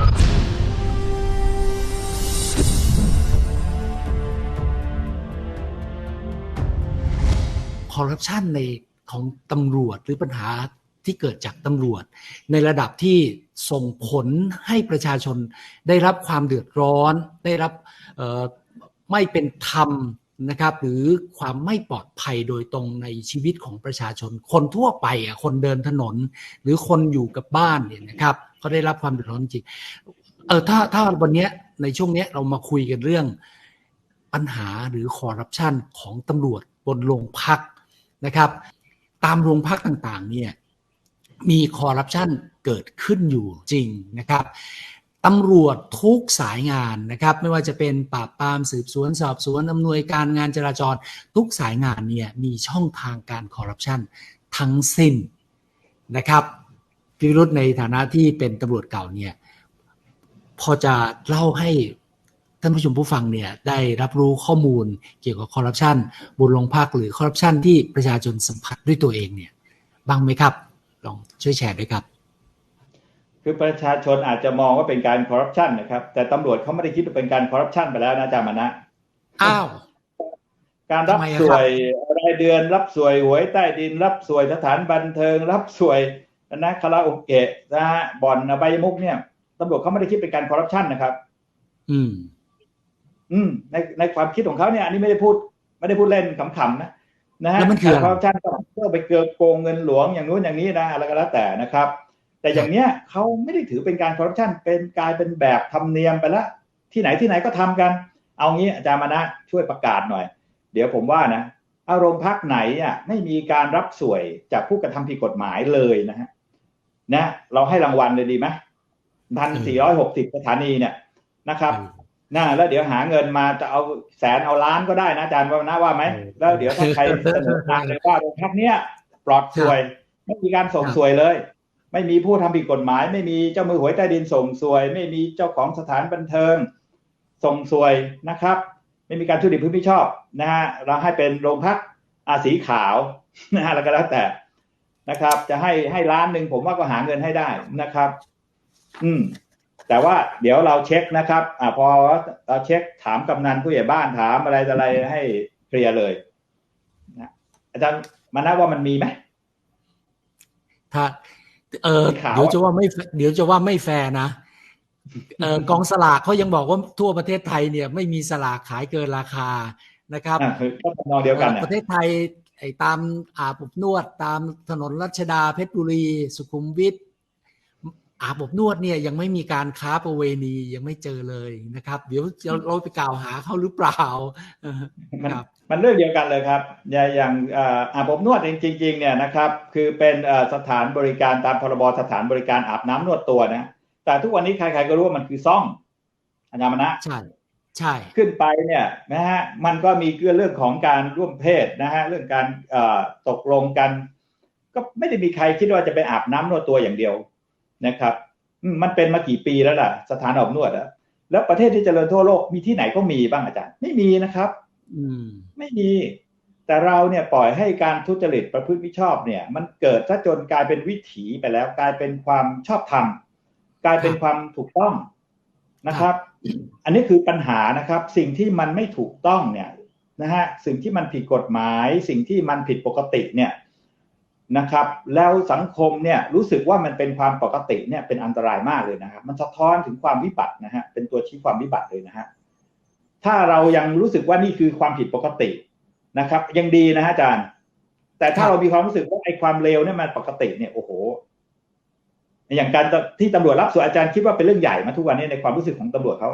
คอร์รัปชันในของตำรวจหรือปัญหาที่เกิดจากตำรวจ ในระดับที่ส่งผลให้ประชาชนได้รับความเดือดร้อน ได้รับไม่เป็นธรรมนะครับหรือความไม่ปลอดภัยโดยตรงในชีวิตของประชาชน คนทั่วไปอะคนเดินถนน หรือคนอยู่กับบ้านเนี่ยนะครับ เขาได้รับความเดือดร้อนจริงเออถ้าถ้าวันนี้ในช่วงนี้เรามาคุยกันเรื่องปัญหาหรือคอร์รัปชันของตำรวจบนโรงพักนะครับ ตามโรงพักต่างๆเนี่ยมีคอร์รัปชันเกิดขึ้นอยู่จริงนะครับตำรวจทุกสายงานนะครับ ไม่ว่าจะเป็นปราบปรามสืบสวนสอบสวนอำนวยการงานจราจร ทุกสายงานเนี่ยมีช่องทางการคอร์รัปชันทั้งสิ้นนะครับ พิรุธในฐานะที่เป็นตำรวจเก่าเนี่ย พอจะเล่าให้ท่านผู้ชมผู้ฟังเนี่ยได้รับรู้ข้อมูลเกี่ยวกับคอร์รัปชันบนโรงพักหรือคอร์รัปชันที่ประชาชนสัมผัสด้วยตัวเองเนี่ยบ้างไหมครับ ลองช่วยแชร์ด้วยครับ คือประชาชนอาจจะมองว่าเป็นการคอร์รัปชันนะครับ แต่ตำรวจเขาไม่ได้คิดว่าเป็นการคอร์รัปชันไปแล้วนะอาจารย์มานะอ้าวการรับสวยรายเดือนรับสวยหวยใต้ดิน รับสวยสถานบันเทิง รับสวย นะคาราโอเกะนะฮะบ่อนใบมุกเนี่ยตำรวจเขาไม่ได้คิดเป็นการคอร์รัปชันนะครับ อืม อืม ในในความคิดของเขาเนี่ย อันนี้ไม่ได้พูด ไม่ได้พูดเล่นขำๆนะนะฮะการคอร์รัปชันก็เพื่อไปเกิดโกงเงินหลวงอย่างนู้นอย่างนี้นะอะไรก็แล้วแต่นะครับ แต่อย่างเนี้ยเขาไม่ได้ถือเป็นการคอร์รัปชันเป็นกลายเป็นแบบธรรมเนียมไปแล้วที่ไหนที่ไหนก็ทำกัน เอางี้อาจารย์มานะช่วยประกาศหน่อย เดี๋ยวผมว่านะอารมณ์พักไหนอะไม่มีการรับสวยจากผู้กระทำผิดกฎหมายเลยนะฮะ นะเราให้รางวัลเลยดีไหมพันสี่ร้อยหกสิบสถานีเนี่ยนะครับนะแล้วเดี๋ยวหาเงินมาจะเอาแสนเอาล้านก็ได้นะอาจารย์ว่านะว่าไหมแล้วเดี๋ยวถ้าใครเสนอทางเลยว่าโรงพักเนี้ยปลอดสวย ไม่มีการส่งสวยเลย ไม่มีผู้ทำผิดกฎหมาย ไม่มีเจ้ามือหวยใต้ดินส่งสวย ไม่มีเจ้าของสถานบันเทิง ส่งสวยนะครับ ไม่มีการทุจริตพื้นที่ชอบนะฮะเราให้เป็นโรงพักอาสีขาวนะฮะแล้วก็แล้วแต่ นะครับ จะให้ให้ล้านหนึ่งผมว่าก็หาเงินให้ได้นะครับ อืม แต่ว่าเดี๋ยวเราเช็คนะครับอ่าพอเราเช็คถามกำนันผู้ใหญ่บ้านถามอะไรอะไรให้เคลียร์เลยนะอาจารย์มานะว่ามันมีไหมถ้าเออเดี๋ยวจะว่าไม่เดี๋ยวจะว่าไม่แฟร์นะเออกองสลากเขายังบอกว่าทั่วประเทศไทยเนี่ย ไม่มีสลากขายเกินราคานะครับก็นองเดียวกันประเทศไทย ไอ้ตามอาบอบนวด ตามถนนรัชดาเพชรบุรี สุขุมวิทอาบอบนวดเนี่ยยังไม่มีการค้าประเวณียังไม่เจอเลยนะครับ เดี๋ยวเราไปกล่าวหาเขาหรือเปล่ามันมันเรื่องเดียวกันเลยครับอย่างอาบอบนวดจริง ๆ เนี่ยนะครับ คือเป็นสถานบริการตามพรบสถานบริการอาบน้ำนวดตัวนะแต่ทุกวันนี้ใครๆก็รู้ว่ามันคือซ่องอาจารย์มณะใช่ ใช่ขึ้นไปเนี่ยนะฮะมันก็มีเรื่องของการร่วมเพศนะฮะเรื่องการตกลงกัน ก็ไม่ได้มีใครคิดว่าจะไปอาบน้ำนวดตัวอย่างเดียวนะครับ มันเป็นมากี่ปีแล้วล่ะ สถานอบนวดอะแล้วประเทศที่เจริญทั่วโลกมีที่ไหนก็มีบ้างอาจารย์ ไม่มีนะครับ อืม ไม่มี แต่เราเนี่ยปล่อยให้การทุจริตประพฤติมิชอบเนี่ย มันเกิดซะจนกลายเป็นวิถีไปแล้ว กลายเป็นความชอบธรรมกลายเป็นความถูกต้อง นะครับ อันนี้คือปัญหานะครับ สิ่งที่มันไม่ถูกต้องเนี่ยนะฮะสิ่งที่มันผิดกฎหมาย สิ่งที่มันผิดปกติเนี่ยนะครับ แล้วสังคมเนี่ยรู้สึกว่ามันเป็นความปกติเนี่ยเป็นอันตรายมากเลยนะครับ มันสะท้อนถึงความวิบัตินะฮะเป็นตัวชี้ความวิบัติเลยนะฮะถ้าเรายังรู้สึกว่านี่คือความผิดปกตินะครับ ยังดีนะฮะอาจารย์ แต่ถ้าเรามีความรู้สึกว่าไอ้ความเลวเนี่ยมันปกติเนี่ยโอ้โห อย่างการที่ตำรวจรับสวยอาจารย์คิดว่าเป็นเรื่องใหญ่มาทุกวันนี้ในความรู้สึกของตำรวจเขา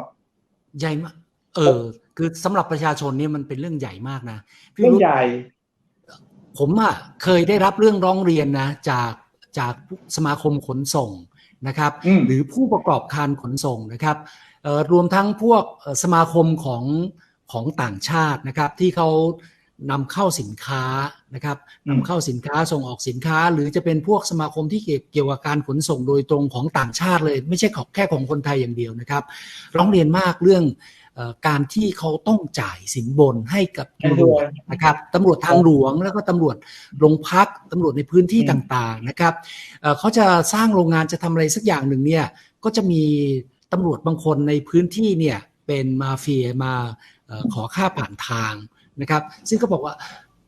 ใหญ่มากเออ คือสำหรับประชาชนเนี่ยมันเป็นเรื่องใหญ่มากนะเรื่องใหญ่ ผมอะเคยได้รับเรื่องร้องเรียนนะ จากจากสมาคมขนส่งนะครับ หรือผู้ประกอบการขนส่งนะครับรวมทั้งพวกสมาคมของของต่างชาตินะครับ ที่เขา นำเข้าสินค้านะครับนำเข้าสินค้าส่งออกสินค้า หรือจะเป็นพวกสมาคมที่เกี่ยวกับการขนส่งโดยตรงของต่างชาติเลย ไม่ใช่แค่ของคนไทยอย่างเดียวนะครับ ร้องเรียนมากเรื่องการที่เขาต้องจ่ายสินบนให้กับตำรวจนะครับตำรวจทางหลวงแล้วก็ตำรวจโรงพักตำรวจในพื้นที่ต่างๆนะครับเขาจะสร้างโรงงานจะทำอะไรสักอย่างหนึ่งเนี่ยก็จะมีตำรวจบางคนในพื้นที่เนี่ยเป็นมาเฟียมาเออขอค่าผ่านทาง นะครับ ซึ่งก็บอกว่า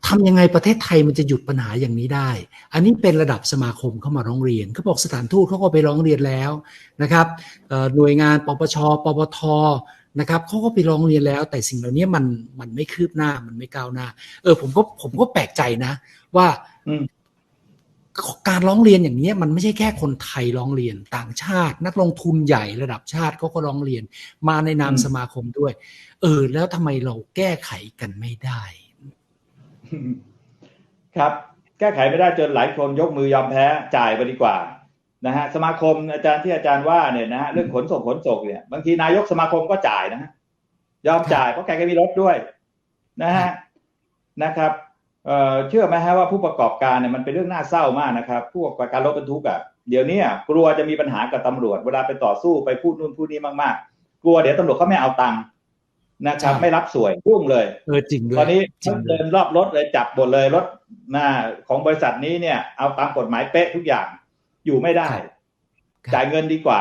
ทำยังไงประเทศไทยมันจะหยุดปัญหาอย่างนี้ได้ อันนี้เป็นระดับสมาคมเข้ามาร้องเรียนเขาบอกสถานทูตเขาก็ไปร้องเรียนแล้วนะครับหน่วยงานปปช ปปทนะครับเขาก็ไปร้องเรียนแล้ว แต่สิ่งเหล่านี้มันมันไม่คืบหน้ามันไม่ก้าวหน้า เออผมก็ผมก็แปลกใจนะ ว่า การร้องเรียนอย่างนี้ยมันไม่ใช่แค่คนไทยร้องเรียนต่างชาติ นักลงทุนใหญ่ระดับชาติเขาก็ร้องเรียน มาในนามอืมสมาคมด้วย เออ แล้วทำไมเราแก้ไขกันไม่ได้ ครับ แก้ไขไม่ได้จนหลายคนยกมือยอมแพ้จ่ายไปดีกว่านะฮะสมาคมอาจารย์ที่อาจารย์ว่าเนี่ยนะฮะเรื่องขนส่งขนส่งเนี่ยบางทีนายกสมาคมก็จ่ายนะฮะยอมจ่ายเพราะแกก็มีรถด้วย นะฮะนะครับ เอ่อเชื่อไหมฮะว่าผู้ประกอบการเนี่ยมันเป็นเรื่องน่าเศร้ามากนะครับผู้ประกอบการรถบรรทุกอะเดี๋ยวเนี้กลัวจะมีปัญหากับตำรวจเวลาไปต่อสู้ไปพูดนู่นพูดนี่มากๆ กลัวเดี๋ยวตำรวจเขาไม่เอาตังค์นะครับใช่ไม่รับสวยพุ่งเลยเออจริงด้วยตอนนี้จริงด้เดิวยนรอบรถเลยจับหมดเลยรถหน้าของบริษัทนี้เนี่ย เอาตามกฎหมายเป๊ะทุกอย่างอยู่ไม่ได้ครับจ่ายเงินดีกว่า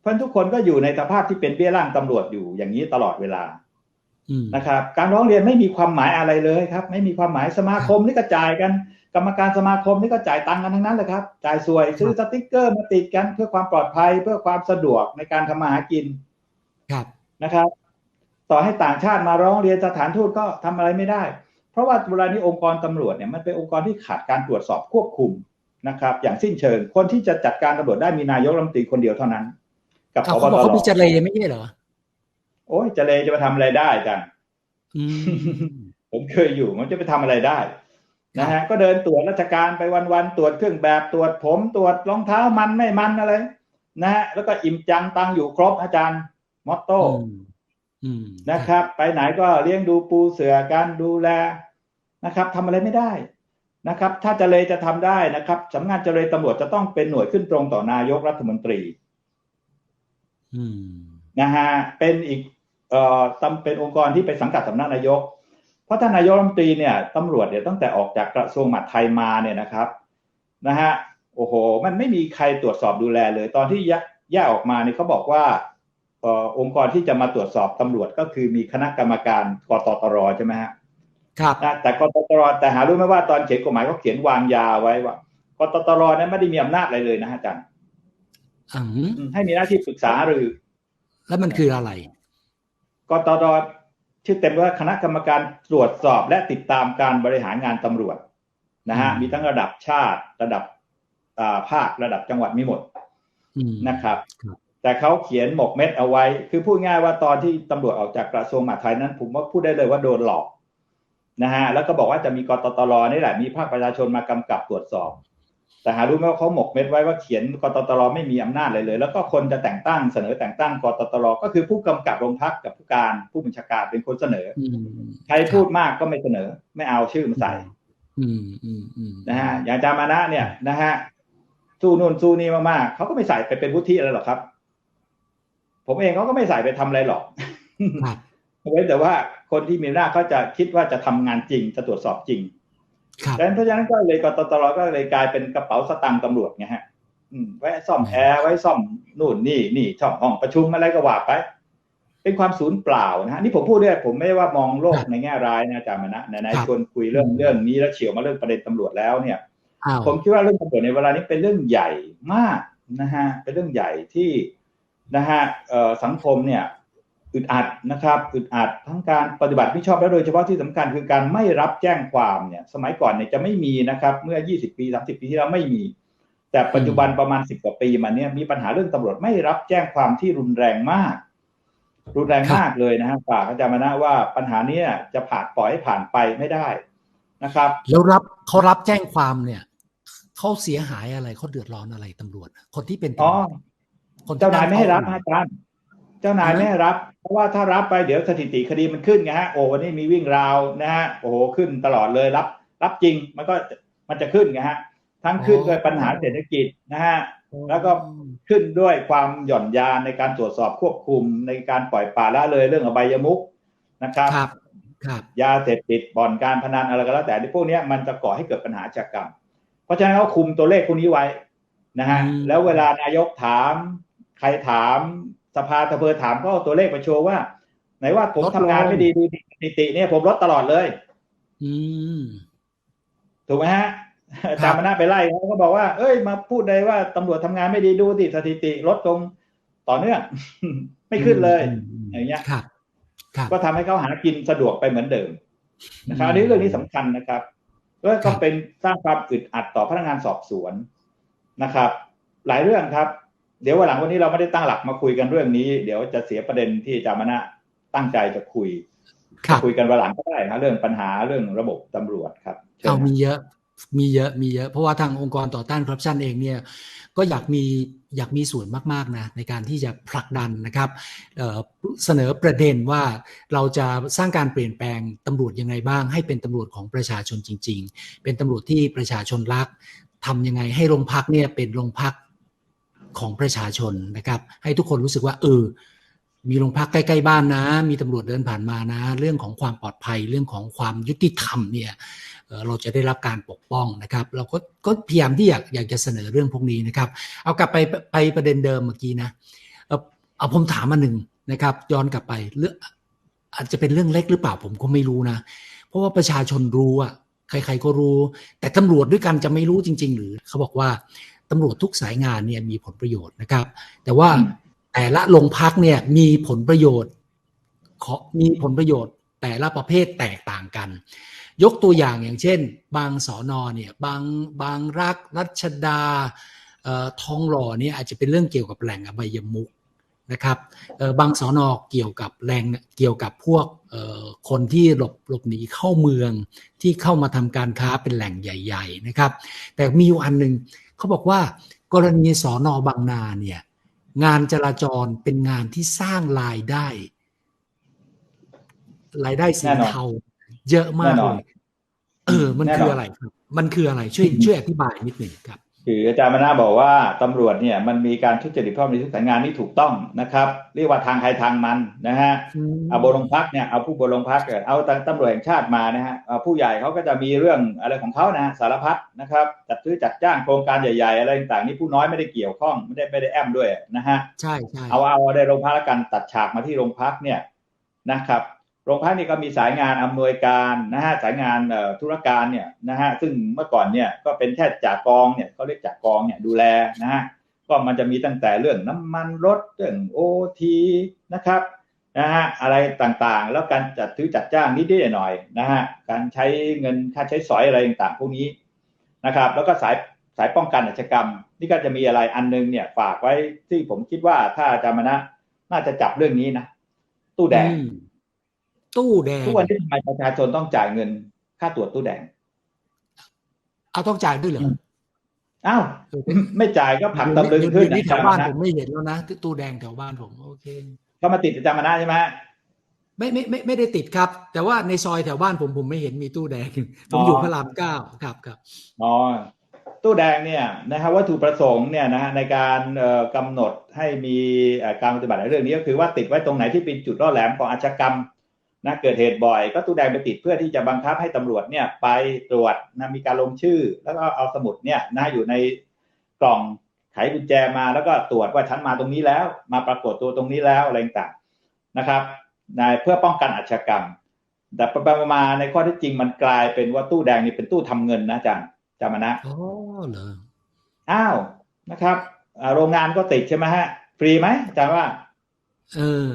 เพราะฉะนั้นทุกคนก็อยู่ในสภาพที่เป็นเบี้ยล่างตำรวจอยู่อย่างนี้ตลอดเวลาอืม นะครับ การร้องเรียนไม่มีความหมายอะไรเลยครับ ไม่มีความหมายสมาคมนี่ก็จ่ายกัน กรรมการสมาคมนี่ก็จ่ายตังค์กันทั้งนั้นเลยครับ จ่ายสวยซื้อสติ๊กเกอร์มาติดกันเพื่อความปลอดภัยเพื่อความสะดวกในการทำมาหากินครับนะครับ ต่อให้ต่างชาติมาร้องเรียนสถานทูตก็ทำอะไรไม่ได้ เพราะว่าเวลานี้องค์กรตำรวจเนี่ยมันเป็นองค์กรที่ขาดการตรวจสอบควบคุมนะครับ อย่างสิ้นเชิงคนที่จะจัดการตำรวจได้มีนายกรัฐมนตรีคนเดียวเท่านั้น กับเขาพเขาบบอกตเขารมีเจเลไม่ใช่เหรอ โอ้ยจะเลยจะไปทำอะไรได้กันอืมผมเคยอยู่มันจะไปทำอะไรได้นะฮะก็เดินตรวจราชการไปวันๆตรวจเครื่องแบบตรวจผมตรวจรองเท้ามันไม่มันอะไรนะฮะแล้วก็อิ่มจังตังอยู่ครบอาจารย์มอตโต้อืมอืมนะครับ ไปไหนก็เลี้ยงดูปูเสือการดูแลนะครับทำอะไรไม่ได้นะครับ ถ้าเจเลจะทำได้นะครับสำนักงานเจเลตำรวจจะต้องเป็นหน่วยขึ้นตรงต่อนายกรัฐมนตรีอืมนะฮะเป็นอีก เอ่อตำเป็นองค์กรที่ไปสังกัดสำนักนายก เพราะท่านนายกรัฐมนตรีเนี่ยตำรวจเนี่ยตั้งแต่ออกจากกระทรวงมหาดไทยมาเนี่ยนะครับนะฮะโอ้โห มันไม่มีใครตรวจสอบดูแลเลย ตอนที่แยกแยกออกมาเนี่ยเขาบอกว่าเอ่อองค์กรที่จะมาตรวจสอบตำรวจก็คือมีคณะกรรมการกตตรใช่ไหมฮะครับนะแต่กตตรแต่หารู้ไหมว่าตอนเขียนกฎหมายเขาเขียนวางยาไว้ว่ากตตรนั้นไม่ได้มีอำนาจอะไรเลยนะฮะอาจารย์อืมอืมให้มีหน้าที่ปรึกษาหรือ แล้วมันคืออะไร กตรชื่อเต็มว่าคณะกรรมการตรวจสอบและติดตามการบริหารงานตำรวจนะฮะอืมมีทั้งระดับชาติระดับอ่าภาคระดับจังหวัดมีหมดอืมนะครับครับ แต่เขาเขียนหมกเม็ดเอาไว้ คือพูดง่ายว่าตอนที่ตำรวจออกจากกระทรวงมหาดไทยนั้น ผมว่าพูดได้เลยว่าโดนหลอกนะฮะแล้วก็บอกว่าจะมีกตตรนี่แหละมีภาคประชาชนมากำกับตรวจสอบ แต่หารู้ไหมว่าเขาหมกเม็ดไว้ว่าเขียนกตตรไม่มีอำนาจเลยเลย แล้วก็คนจะแต่งตั้งเสนอแต่งตั้งกตตรก็คือผู้กำกับโรงพักกับผู้การผู้บัญชาการเป็นคนเสนออืมใครพูดมากก็ไม่เสนอ ไม่เอาชื่อมาใส่อืมอืมอืมนะฮะอย่างอาจารย์มานะเนี่ยนะฮะสู้นู่นสู้นี่มากๆเขาก็ไม่ใส่ไปเป็นวุฒิอะไรหรอกครับ ผมเองเขาก็ไม่ใส่ไปทำอะไรหรอกครับเว้นแต่ว่าคนที่มีอำนาจเขาจะคิดว่าจะทำงานจริงจะตรวจสอบจริงครับ ดังนั้นเพราะฉะนั้นก็เลยกตตรก็เลยกลายเป็นกระเป๋าสตางค์ตำรวจไงฮะอืมไว้ซ่อมแอร์ไว้ซ่อมนู่นนี่นี่ช่องห้องประชุมอะไรก็ว่าไป เป็นความสูญเปล่านะฮะนี่ผมพูดด้วยผมไม่ได้ว่ามองโลกในแง่ร้ายนะอาจารย์มานะไหนๆชวนคุยเรื่องเรื่องนี้แล้วเฉียวมาเรื่องประเด็นตำรวจแล้วเนี่ยอ้าวผมคิดว่าเรื่องตำรวจในเวลานี้เป็นเรื่องใหญ่มากนะฮะเป็นเรื่องใหญ่ที่นะฮะเอ่อสังคมเนี่ย อึดอัดนะครับอึดอัดทั้งการปฏิบัติไม่ชอบและโดยเฉพาะที่สำคัญคือการไม่รับแจ้งความเนี่ยสมัยก่อนเนี่ยจะไม่มีนะครับ เมื่อ 20 ปี 30 ปีที่แล้วไม่มี แต่ปัจจุบันประมาณ 10 กว่าปีมาเนี่ยมีปัญหาเรื่องตำรวจไม่รับแจ้งความที่รุนแรงมาก รุนแรงมากเลยนะฮะฝากอาจารย์มานะว่าปัญหาเนี้จะผ่านปล่อยให้ผ่านไปไม่ได้นะครับ แล้วรับเขารับแจ้งความเนี่ยเขาเสียหายอะไรเขาเดือดร้อนอะไรตำรวจ คนที่เป็นตำรอ๋อวจคนที่เจ้านายไม่ให้รับนั่งอาจารย์ เจ้านายไม่ให้รับ เพราะว่าถ้ารับไปเดี๋ยวสถิติคดีมันขึ้นไงฮะโอ้วันนี้มีวิ่งราวนะฮะโอ้โหขึ้นตลอดเลยรับ รับจริงมันก็มันจะขึ้นไงฮะ ทั้งขึ้นด้วยปัญหาเศรษฐกิจนะฮะแล้วก็ขึ้นด้วยความหย่อนยานในการตรวจสอบควบคุมในการปล่อยปละละเลยเรื่องอบายมุกนะครับครับครับยาเสพติดบ่อนการพนันอะไรก็แล้วแต่ที่พวกเนี้ยมันจะก่อให้เกิดปัญหาอาชญากรรม เพราะฉะนั้นเขาคุมตัวเลขพวกนี้ไว้นะฮะอืมแล้วเวลานายกถาม ใครถาม สภาตะเพอถามก็เอาตัวเลขมาโชว์ว่า ไหนว่าผมทำงานไม่ดีดูสถิติเนี่ยผมลดตลอดเลย อืมถูกไหมฮะอาจารย์มานาไปไล่เขาก็บอกว่า เอ้ย มาพูดเลยว่าตำรวจทำงานไม่ดีดูดิสถิติลดตรงต่อเนื่องไม่ขึ้นเลย อย่างเงี้ยครับครับก็ทำให้เขาหากินสะดวกไปเหมือนเดิมนะครับอันนี้เรื่องนี้สำคัญนะครับก็ต้องเป็นสร้างความอึดอัดต่อพนักงานสอบสวนนะครับ หลายเรื่องครับ เดี๋ยววันหลังวันนี้เราไม่ได้ตั้งหลักมาคุยกันเรื่องนี้ เดี๋ยวจะเสียประเด็นที่อาจารย์มณะตั้งใจจะคุยครับคุยกันวันหลังก็ได้นะเรื่องปัญหาเรื่องระบบตำรวจครับชิญเอาครับมีเยอะมีเยอะมีเยอะ เพราะว่าทางองค์กรต่อต้านคอร์รัปชันเองเนี่ยก็อยากมีอยากมีส่วนมากๆนะในการที่จะผลักดันนะครับเอ่อเสนอประเด็นว่าเราจะสร้างการเปลี่ยนแปลงตำรวจยังไงบ้าง ให้เป็นตำรวจของประชาชนจริง ๆ เป็นตำรวจที่ประชาชนรักทำยังไงให้โรงพักเนี่ยเป็นโรงพัก ของประชาชนนะครับ ให้ทุกคนรู้สึกว่าเออมีโรงพักใกล้ ๆ บ้านนะ มีตำรวจเดินผ่านมานะ เรื่องของความปลอดภัยเรื่องของความยุติธรรมเนี่ยเราจะได้รับการปกป้องนะครับ เราก็ก็พยายามที่อยากอยากจะเสนอเรื่องพวกนี้นะครับ เอากลับไปไปประเด็นเดิมเมื่อกี้นะเอ่อเอาผมถามมาหนึ่งนะครับ ย้อนกลับไปเรื่องอาจจะเป็นเรื่องเล็กหรือเปล่าผมก็ไม่รู้นะ เพราะว่าประชาชนรู้อะใคร ๆก็รู้ แต่ตำรวจด้วยกันจะไม่รู้จริง ๆ หรือเขาบอกว่า ตำรวจทุกสายงานเนี่ยมีผลประโยชน์นะครับ แต่ว่าอืมแต่ละโรงพักเนี่ยมีผลประโยชน์ขอมีผลประโยชน์แต่ละประเภทแตกต่างกัน ยกตัวอย่างอย่างเช่น บางสอนอเนี่ยบางบางรักรัชดาเอ่อทองหล่อเนี่ยอาจจะเป็นเรื่องเกี่ยวกับแหล่งอบายมุกนะครับเอ่อบางสอนอเกี่ยวกับแหล่งเกี่ยวกับพวกเอ่อคนที่หลบหลบหนีเข้าเมืองที่เข้ามาทำการค้าเป็นแหล่งใหญ่ ๆ นะครับ แต่มีอยู่อันหนึ่ง เขาบอกว่ากรณีสอนอบางนาเนี่ย งานจราจรเป็นงานที่สร้างรายได้ รายได้สีแน่นอนเทาเยอะมากแน่นเลอนยเออ มันแน่นอนคืออะไรครับ มันคืออะไรช่วยช่วยอธิบายนิดหนึ่งครับ คืออาจารย์มานาบอกว่าตำรวจเนี่ยมันมีการทุจริตพร้อมในทุกสายงานนี่ถูกต้องนะครับ เรียกว่าทางใครทางมันนะฮะเอาบนโรงพักเนี่ยเอาผู้บนโรงพักเกิดเอาตำรวจแห่งชาติมานะฮะเอาผู้ใหญ่เขาก็จะมีเรื่องอะไรของเขานะฮะสารพัดนะครับจัดซื้อจัดจ้างโครงการใหญ่ ๆ อะไรต่างๆนี่ผู้น้อยไม่ได้เกี่ยวข้องไม่ได้ไม่ได้แอมด้วยนะฮะใช่ใช่เอาเอาในโรงพักแล้วกันตัดฉากมาที่โรงพักเนี่ยนะครับ โรงพักนี่ก็มีสายงานอำนวยการนะฮะสายงานธุรการเนี่ยนะฮะซึ่งเมื่อก่อนเนี่ยก็เป็นแค่จากกองเนี่ยเขาเรียกจากกองเนี่ยดูแลนะฮะก็มันจะมีตั้งแต่เรื่องน้ำมันรถเรื่องโอทีนะครับนะฮะอะไรต่างๆ แล้วการจัดซื้อจัดจ้างนิดๆหน่อยๆนะฮะการใช้เงินค่าใช้สอยอะไรต่างๆพวกนี้นะครับ แล้วก็สายสายป้องกันอาชญากรรม นี่ก็จะมีอะไรอันนึงเนี่ยฝากไว้ที่ผมคิดว่าถ้าอาจารย์มณะน่าจะจับเรื่องนี้นะตู้แดง ตู้แดงทุกวันนี้ทำไมประชาชนต้องจ่ายเงินค่าตรวจตู้แดง เอาต้องจ่ายด้วยเหรออ้าวเออไม่จ่ายก็ผลักตำลึงขึ้นเดี๋ยวนี้อาแถจารวย์บ้านมณะผมไม่เห็นแล้วนะตู้แดงแถวบ้านผมโอเคเขามาติดอาจารย์มณะใช่ไหมไม่ไม่ไม่ไม่ได้ติดครับ แต่ว่าในซอยแถวบ้านผมผมไม่เห็นมีตู้แดง ผมอ๋อออยู่พระรามเก้าครับครับอ๋อตู้แดงเนี่ยนะครับวัตถุประสงค์เนี่ยนะฮะในการเอ่อกำหนดให้มีเอ่อการปฏิบัติในเรื่องนี้ก็คือว่าติดไว้ตรงไหนที่เป็นจุดล่อแหลมของอาชญากรรม นะเกิดเหตุบ่อยก็ตู้แดงไปติดเพื่อที่จะบังคับให้ตำรวจเนี่ยไปตรวจนะมีการลงชื่อ แล้วก็เอาสมุดเนี่ยนะอยู่ในกล่องไขกุญแจมาแล้วก็ตรวจว่าฉันมาตรงนี้แล้ว มาปรากฏตัวตรงนี้แล้วอะไรต่างๆนะครับในเพื่อป้องกันอาชญากรรม แต่ไปๆมาๆในข้อที่จริงมันกลายเป็นว่าตู้แดงนี่เป็นตู้ทำเงินนะอาจารย์จามานะอ๋อเหรออ้าวนะครับอ่าโรงงานก็ติดใช่ไหมฮะ ฟรีไหมอาจารย์ว่า เออ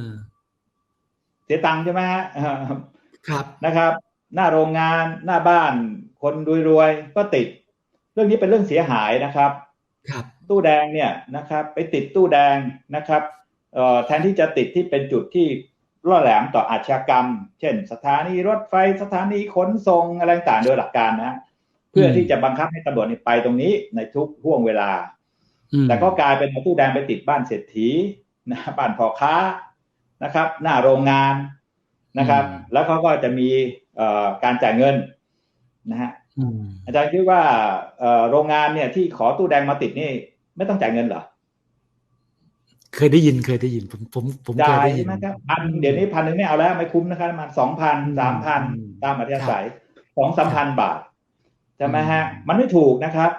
เสียตังค์ใช่ไหมฮะอ่าครับนะครับ หน้าโรงงานหน้าบ้าน คนรวยๆก็ติด เรื่องนี้เป็นเรื่องเสียหายนะครับ ครับ ตู้แดงเนี่ยนะครับ ไปติดตู้แดงนะครับเอ่อแทนที่จะติดที่เป็นจุดที่ล่อแหลมต่ออาชญากรรม เช่น สถานีรถไฟสถานีขนส่งอะไรต่างๆโดยหลักการนะเพื่อที่จะบังคับให้ตำรวจนี่ไปตรงนี้ในทุกห่วงเวลาอืมแต่ก็กลายเป็นเอาตู้แดงไปติดบ้านเศรษฐีนะบ้านพ่อค้า นะครับ หน้าโรงงานนะครับ แล้วเขาก็จะมีเอ่อการจ่ายเงินนะฮะอืมอาจารย์คิดว่าเอ่อโรงงานเนี่ยที่ขอตู้แดงมาติดนี่ ไม่ต้องจ่ายเงินเหรอเคยได้ยินเคยได้ยินผมผมผมเคจ่ายยได้ยินใช่ไหมครับพันเดี๋ยวนี้พันหนึ่งไม่เอาแล้วไม่คุ้มนะครับประมาณสองพันสามพันอืมตามอัธยาศัยสองสามพันบาทใช่ไหมฮะ มันไม่ถูกนะครับ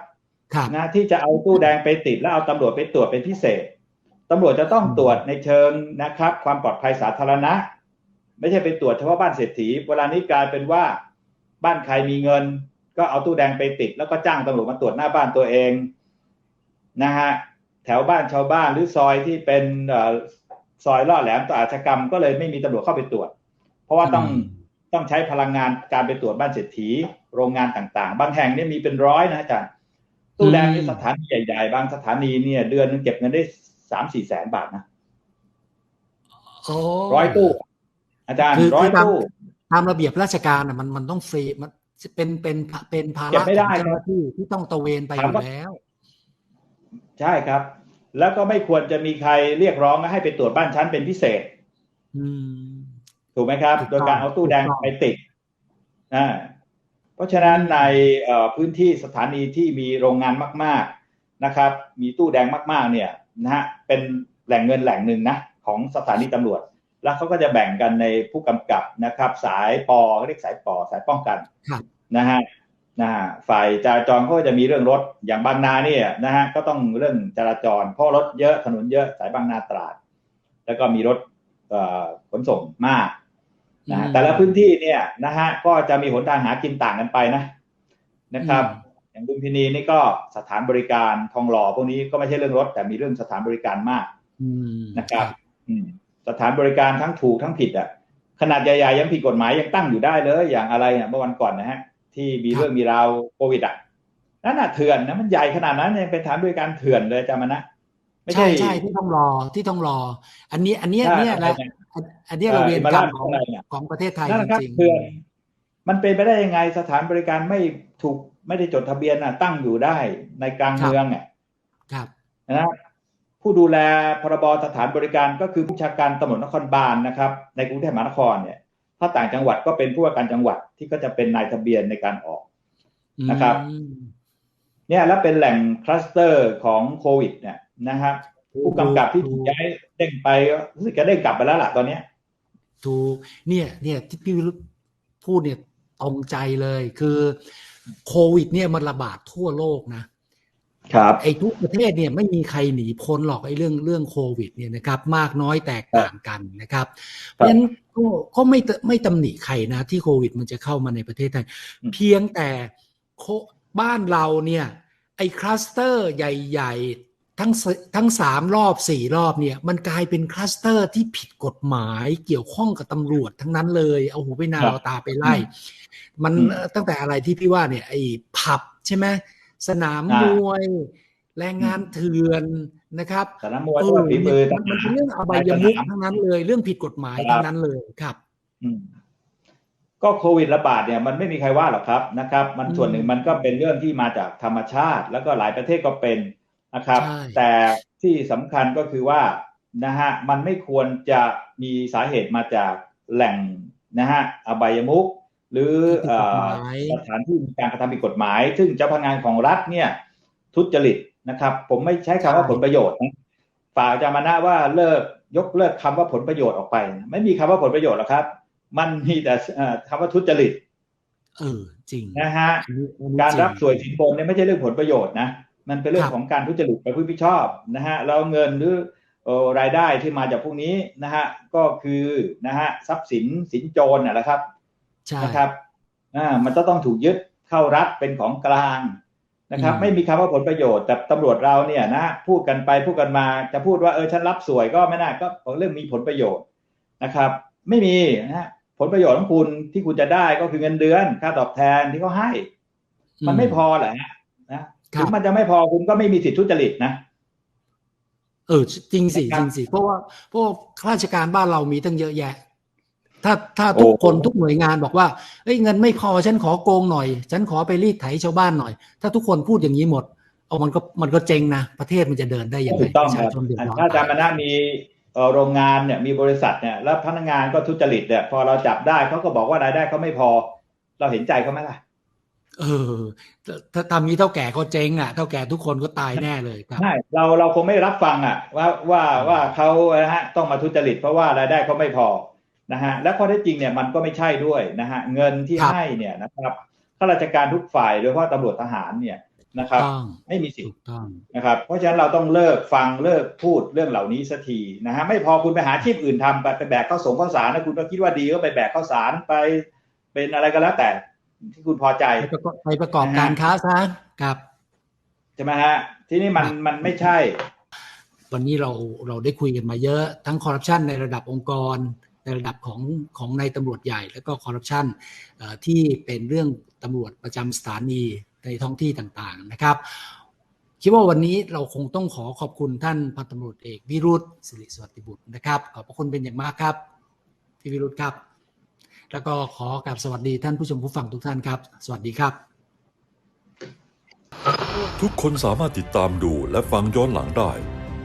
ครับนะที่จะเอาตู้แดงไปติดแล้วเอาตำรวจไปตรวจเป็นพิเศษ ตำรวจจะต้องตรวจในเชิงนะครับ ความปลอดภัยสาธารณะ ไม่ใช่ไปตรวจเฉพาะบ้านเศรษฐีเวลานี้กลายเป็นว่า บ้านใครมีเงิน ก็เอาตู้แดงไปติด แล้วก็จ้างตำรวจมาตรวจหน้าบ้านตัวเองนะฮะแถวบ้านชาวบ้านหรือซอยที่เป็นซอยล่อแหลมต่ออาชญากรรม ก็เลยไม่มีตำรวจเข้าไปตรวจ เพราะว่าต้องต้องใช้พลังงานการไปตรวจบ้านเศรษฐี โรงงานต่างๆ บางแห่งเนี่ยมีเป็นร้อยนะอาจารย์ตู้แดงในสถานีใหญ่ๆ บางสถานีเนี่ย เดือนนึงเก็บเงินได้ สามสี่แสนบาทนะร้อยตู้ อาจารย์ร้อยตู้ตามระเบียบราชการอะมันมันต้องฟรีมันเป็นเป็นเป็นภาระของเจ้าหน้าที่ที่ต้องตะเวนไปอยู่แล้ว ใช่ครับ แล้วก็ไม่ควรจะมีใครเรียกร้องให้ไปตรวจบ้านชั้นเป็นพิเศษถูกไหมครับ โดยการเอาตู้แดงไปติดอ่าเพราะฉะนั้นในพื้นที่สถานีที่มีโรงงานมาก ๆนะครับ มีตู้แดงมาก ๆ เนี่ย นะฮะเป็นแหล่งเงินแหล่งหนึ่งนะของสถานีตำรวจ แล้วเขาก็จะแบ่งกันในผู้กำกับนะครับ สายปอเรียกสายปอสายป้องกันนะฮะนะฮะฝ่ายจราจรเขาจะมีเรื่องรถอย่างบางนาเนี่ยนะฮะก็ต้องเรื่องจราจร เพราะรถเยอะถนนเยอะสายบางนาตราด แล้วก็มีรถขนส่งมากนะแต่ละพื้นที่เนี่ยนะฮะก็จะมีหนทางหากินต่างกันไปนะนะครับ อย่างดุมพินีนี่ก็สถานบริการทองหล่อพวกนี้ก็ไม่ใช่เรื่องรถ แต่มีเรื่องสถานบริการมากนะครับสถานบริการทั้งถูกทั้งผิดอะขนาดใหญ่ๆยังผิดกฎหมายยังตั้งอยู่ได้เลย อย่างอะไรเนี่ยเมื่อวันก่อนนะฮะ ที่มีเรื่องมีราวโควิดอะนั่นน่ะเถื่อนนะมันใหญ่ขนาดนั้นยังเป็นฐานบริการเถื่อนเลยจามันนะไม่ใช่ใช่ที่ต้องรอที่ต้องรอ อันนี้อันนี้เนี่ยแหละอันนี้เราเรียนกรรมของของประเทศไทยจริงๆ มันเป็นไปได้ยังไงสถานบริการไม่ถูกไม่ได้จดทะเบียนอะ ตั้งอยู่ได้ในกลางเมืองอะครับนะผู้ดูแลพรบสถานบริการก็คือผู้ชาการตำรวจนครบาลนะครับ ในกรุงเทพมหานครเนี่ย ถ้าต่างจังหวัดก็เป็นผู้ว่าการจังหวัดที่ก็จะเป็นนายทะเบียนในการออกนะครับ เนี่ยแล้วเป็นแหล่งคลัสเตอร์ของโควิด เนี่ยนะครับผู้กำกับที่ถูกย้ายเด้งไปรู้สึกจะเด้งกลับไปแล้วล่ะตอนเนี้ยถูกเนี่ย เนี่ยที่พี่พูดเนี่ย ตรงใจเลยคือโควิด เนี่ยมันระบาดทั่วโลกนะครับไอ้ทุกประเทศเนี่ยไม่มีใครหนีพ้นหรอกไอ้เรื่องเรื่องโควิดเนี่ยนะครับ มากน้อยแตกต่างกันนะครับเพราะฉะนั้นก็ก็ไม่ไม่ตำหนิใครนะ ที่โควิด มันจะเข้ามาในประเทศไทย เพียงแต่บ้านเราเนี่ยไอ้คลัสเตอร์ใหญ่ ทั้งทั้งสามรอบสี่รอบเนี่ย มันกลายเป็นคลัสเตอร์ที่ผิดกฎหมายเกี่ยวข้องกับตำรวจทั้งนั้นเลย เอาหูไปนาเอาตาไปไล่ มันตั้งแต่อะไรที่พี่ว่าเนี่ยไอ้ผับใช่ไหมสนามมวย แรงงานเถื่อนนะครับสนามมวยฝีมือมันเป็นเรื่องอบายมุขทั้งนั้นเลย เรื่องผิดกฎหมายทั้งนั้นเลยครับก็โควิดระบาดเนี่ยมันไม่มีใครว่าหรอกครับนะครับ มันส่วนหนึ่งมันก็เป็นเรื่องที่มาจากธรรมชาติ แล้วก็หลายประเทศก็เป็น นะครับ แต่ที่สำคัญก็คือว่านะฮะมันไม่ควรจะมีสาเหตุมาจากแหล่งนะฮะอบายมุกหรือสถานที่มีการกระทำผิดกฎหมาย ซึ่งเจ้าพนักงานของรัฐเนี่ยทุจริตนะครับ ผมไม่ใช้คำว่าผลประโยชน์นะฝากอาจารย์มานะว่าเลิกยกเลิกคำว่าผลประโยชน์ออกไป ไม่มีคำว่าผลประโยชน์หรอกครับ มันมีแต่คำว่าทุจริต เออจริงนะฮะการรับสวยสินบนเนี่ยไม่ใช่เรื่องผลประโยชน์นะ มันเป็นเรื่องของการทุจริตไปผู้พิชอบนะฮะแล้วเงินหรือรายได้ที่มาจากพวกนี้นะฮะก็คือนะฮะทรัพย์สินสินโจรนะครับนะครับอ่ามันจะต้องถูกยึดเข้ารัฐเป็นของกลางนะครับ ไม่มีคำว่าผลประโยชน์แต่ตำรวจเราเนี่ยนะพูดกันไปพูดกันมาจะพูดว่าเออฉันรับสวยก็ไม่น่าก็เรื่องมีผลประโยชน์นะครับ ไม่มีนะฮะผลประโยชน์ของคุณที่คุณจะได้ก็คือเงินเดือนค่าตอบแทนที่เขาให้ มันไม่พอแหละนะ ถึงมันจะไม่พอคุณก็ไม่มีสิทธิทุจริตนะเออจริงสิจริงสิเพราะว่าพวกข้าราชการบ้านเรามีตั้งเยอะแยะ ถ้าถ้าทุกคนทุกหน่วยงานบอกว่าเอ้ยเงินไม่พอฉันขอโกงหน่อย ฉันขอไปรีดไถชาวบ้านหน่อย ถ้าทุกคนพูดอย่างนี้หมด เอามันก็มันก็เจ๊งนะประเทศมันจะเดินได้ยังไงถูกต้องครับถ้าอาจารย์มณะมีโรงงานเนี่ยมีบริษัทเนี่ยแล้วพนักงานก็ทุจริตเนี่ยพอเราจับได้เขาก็บอกว่ารายได้เขาไม่พอ เราเห็นใจเขาไหมล่ะ เออ ถ้าทำนี้เท่าแก่ก็เจ๊งอะ เท่าแก่ทุกคนก็ตายแน่เลยครับใช่เราเราคงไม่รับฟังอะ ว่าว่าว่าเขานะฮะต้องมาทุจริตเพราะว่ารายได้เขาไม่พอนะฮะและข้อเท็จจริงเนี่ยมันก็ไม่ใช่ด้วยนะฮะเงินที่ให้เนี่ยนะครับข้าราชการทุกฝ่ายโดยเฉพาะตำรวจทหารเนี่ยนะครับต้องไม่มีสิทถูธิ์กต้องนะครับ เพราะฉะนั้นเราต้องเลิกฟังเลิกพูดเรื่องเหล่านี้สักทีนะฮะไม่พอคุณไปหาอาชีพอื่นทำไปไปแบกข้าวสงข้าวสารนะคุณก็คิดว่าดีก็ไปแบกข้าวสารไป เป็นอะไรก็แล้วแต่ ที่คุณพอใจไปประกอบไปประกอบการค้าซะครับใช่ไหมฮะ ที่นี่มันมันไม่ใช่ วันนี้เราเราได้คุยกันมาเยอะทั้งคอร์รัปชันในระดับองค์กร ในระดับของของในายตำรวจใหญ่ แล้วก็คอร์รัปชันเอ่อที่เป็นเรื่องตำรวจประจำสถานีในท้องที่ต่างๆนะครับคิดว่าวันนี้เราคงต้องขอขอบคุณท่านพันตำรวจเอกวิรุธสิริสวัสดิบุตรนะครับ ขอบพระคุณเป็นอย่างมากครับพี่วิรุธครับ แล้วก็ขอกราบสวัสดีท่านผู้ชมผู้ฟังทุกท่านครับ สวัสดีครับ ทุกคนสามารถติดตามดูและฟังย้อนหลังได้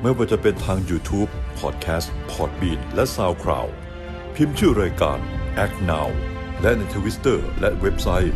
ไม่ว่าจะเป็นทาง YouTube, Podcast, Podbean และ SoundCloud พิมพ์ชื่อรายการ Act Now และในทวิสเตอร์และเว็บไซต์